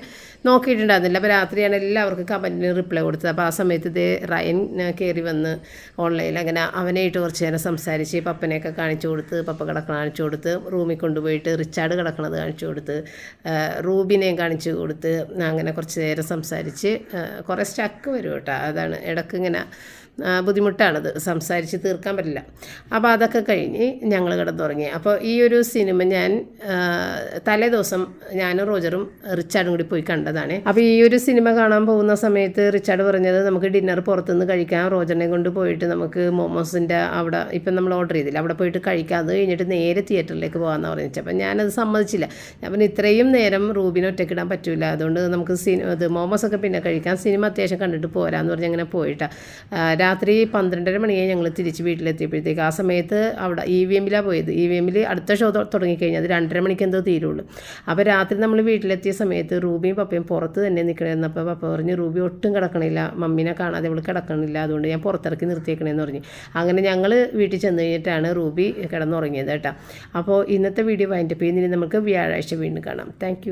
നോക്കിയിട്ടുണ്ടായിരുന്നില്ല. അപ്പോൾ രാത്രിയാണ് എല്ലാവർക്കും കമന്റിന് റിപ്ലൈ കൊടുത്തത്. അപ്പോൾ ആ സമയത്ത് ഇത് റയൻ കയറി വന്ന് ഓൺലൈനിൽ അങ്ങനെ അവനായിട്ട് കുറച്ച് നേരം സംസാരിച്ച് പപ്പനെയൊക്കെ കാണിച്ചു കൊടുത്ത് പപ്പ കിടക്കണ കാണിച്ചു കൊടുത്ത് റൂമിൽ കൊണ്ടുപോയിട്ട് റിച്ചാർഡ് കിടക്കണത് കാണിച്ചു കൊടുത്ത് റൂബിനെയും കാണിച്ചു കൊടുത്ത് അങ്ങനെ കുറച്ച് നേരം സംസാരിച്ച് കുറേ സ്റ്റക്ക് വരും. കേട്ടോ. അതാണ് ആ, ബുദ്ധിമുട്ടാണത്. സംസാരിച്ച് തീർക്കാൻ പറ്റില്ല. അപ്പോൾ അതൊക്കെ കഴിഞ്ഞ് ഞങ്ങൾ കിടന്നുറങ്ങി. അപ്പോൾ ഈ ഒരു സിനിമ ഞാൻ തലേ ദിവസം ഞാനും റോജറും റിച്ചാർഡും കൂടി പോയി കണ്ടതാണ്. അപ്പോൾ ഈ ഒരു സിനിമ കാണാൻ പോകുന്ന സമയത്ത് റിച്ചാർഡ് പറഞ്ഞത് നമുക്ക് ഡിന്നർ പുറത്തുനിന്ന് കഴിക്കാം. റോജറിനെ കൊണ്ട് പോയിട്ട് നമുക്ക് മോമോസിന്റെ അവിടെ ഇപ്പം നമ്മൾ ഓർഡർ ചെയ്തില്ല. അവിടെ പോയിട്ട് കഴിക്കാം. അത് കഴിഞ്ഞിട്ട് നേരെ തിയേറ്ററിലേക്ക് പോകാമെന്ന് പറഞ്ഞു അപ്പം ഞാനത് സമ്മതിച്ചില്ല. പിന്നെ ഇത്രയും നേരം റൂബിനെ ഒറ്റക്കിടാൻ പറ്റില്ല അതുകൊണ്ട് നമുക്ക് സിനിമ ഇത് മോമോസൊക്കെ പിന്നെ കഴിക്കാം. സിനിമ അത്യാവശ്യം കണ്ടിട്ട് പോരാന്ന് പറഞ്ഞ് അങ്ങനെ പോയിട്ടാ. ആ, രാത്രി പന്ത്രണ്ടര മണിയായി ഞങ്ങൾ തിരിച്ച് വീട്ടിലെത്തിയപ്പോഴത്തേക്ക്. ആ സമയത്ത് അവിടെ ഇ വി എമ്മിലാണ് പോയത്. ഇ വി എമ്മിൽ അടുത്ത ഷോ തുടങ്ങിക്കഴിഞ്ഞാൽ അത് രണ്ടര മണിക്ക് എന്തോ തീരുള്ളൂ. അപ്പോൾ രാത്രി നമ്മൾ വീട്ടിലെത്തിയ സമയത്ത് റൂബിയും പപ്പയും പുറത്ത് തന്നെ നിൽക്കണമെന്നപ്പോൾ പപ്പ പറഞ്ഞ് റൂബി ഒട്ടും കിടക്കണില്ല. മമ്മീനെ കാണാതെ അവൾ കിടക്കണില്ല. അതുകൊണ്ട് ഞാൻ പുറത്തിറക്കി നിർത്തിയേക്കണേന്ന് പറഞ്ഞു. അങ്ങനെ ഞങ്ങൾ വീട്ടിൽ ചെന്ന് കഴിഞ്ഞിട്ടാണ് റൂബി കിടന്നുറങ്ങിയത് കേട്ടോ. അപ്പോൾ ഇന്നത്തെ വീഡിയോ വൈൻഡപ്പ് ചെയ്യുന്നതിന് നമുക്ക് വ്യാഴാഴ്ച വീണ്ടും കാണാം. താങ്ക്